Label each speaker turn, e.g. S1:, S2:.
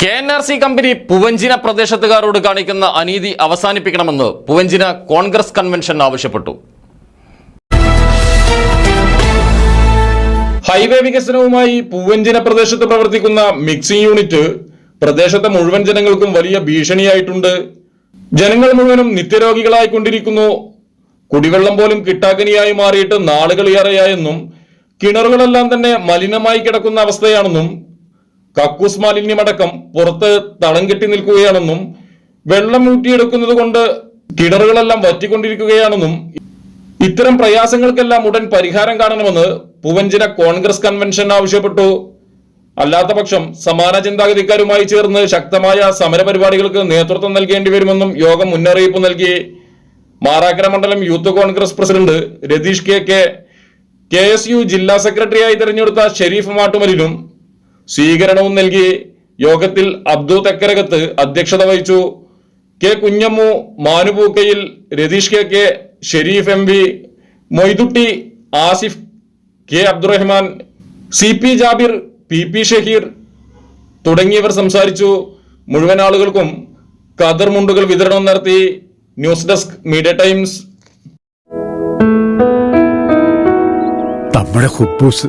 S1: K N R C company Puvanchina പ്രദേശത്തുകാരോട് കാണിക്കുന്ന അനീതി അവസാനിപ്പിക്കണമെന്ന് പുവഞ്ചിന കോൺഗ്രസ് കൺവെൻഷൻ ആവശ്യപ്പെട്ടു.
S2: ഹൈവേ വികസനവുമായി പൂവഞ്ചിന പ്രദേശത്ത് പ്രവർത്തിക്കുന്ന മിക്സിംഗ് യൂണിറ്റ് പ്രദേശത്തെ മുഴുവൻ ജനങ്ങൾക്കും വലിയ ഭീഷണിയായിട്ടുണ്ട്. ജനങ്ങൾ മുഴുവനും നിത്യരോഗികളായിക്കൊണ്ടിരിക്കുന്നു കുടിവെള്ളം പോലും കിട്ടാക്കനിയായി മാറിയിട്ട് നാളുകളേറെയായെന്നും കിണറുകളെല്ലാം തന്നെ മലിനമായി കിടക്കുന്ന അവസ്ഥയാണെന്നും കക്കൂസ് മാലിന്യമടക്കം പുറത്ത് തളം കെട്ടി നിൽക്കുകയാണെന്നും വെള്ളം ഊറ്റിയെടുക്കുന്നത് കൊണ്ട് കിണറുകളെല്ലാം വറ്റിക്കൊണ്ടിരിക്കുകയാണെന്നും ഇത്തരം പ്രയാസങ്ങൾക്കെല്ലാം ഉടൻ പരിഹാരം കാണണമെന്ന് പൂവഞ്ചിര കോൺഗ്രസ് കൺവെൻഷൻ ആവശ്യപ്പെട്ടു. അല്ലാത്ത പക്ഷം സമാന ചിന്താഗതിക്കാരുമായി ചേർന്ന് ശക്തമായ സമരപരിപാടികൾക്ക് നേതൃത്വം നൽകേണ്ടി വരുമെന്നും യോഗം മുന്നറിയിപ്പ് നൽകി. മാറാക്കര മണ്ഡലം youth Congress president Ratheesh K K K S U ജില്ലാ സെക്രട്ടറിയായി തെരഞ്ഞെടുത്ത ഷെരീഫ് മാട്ടുമലിനും സ്വീകരണവും നൽകി യോഗത്തിൽ അബ്ദു തെക്കരകത്ത് അധ്യക്ഷത വഹിച്ചു. K Kunhammu Manupookkayil Ratheesh K K Shereef M P Moidutty Asif K Abdurahman C P Jabir P P Shaheer തുടങ്ങിയവർ സംസാരിച്ചു. മുഴുവൻ ആളുകൾക്കും ഖദർ മുണ്ടുകൾ വിതരണം നടത്തി. News desk media Times.
S3: നമ്മുടെ കുബൂസ്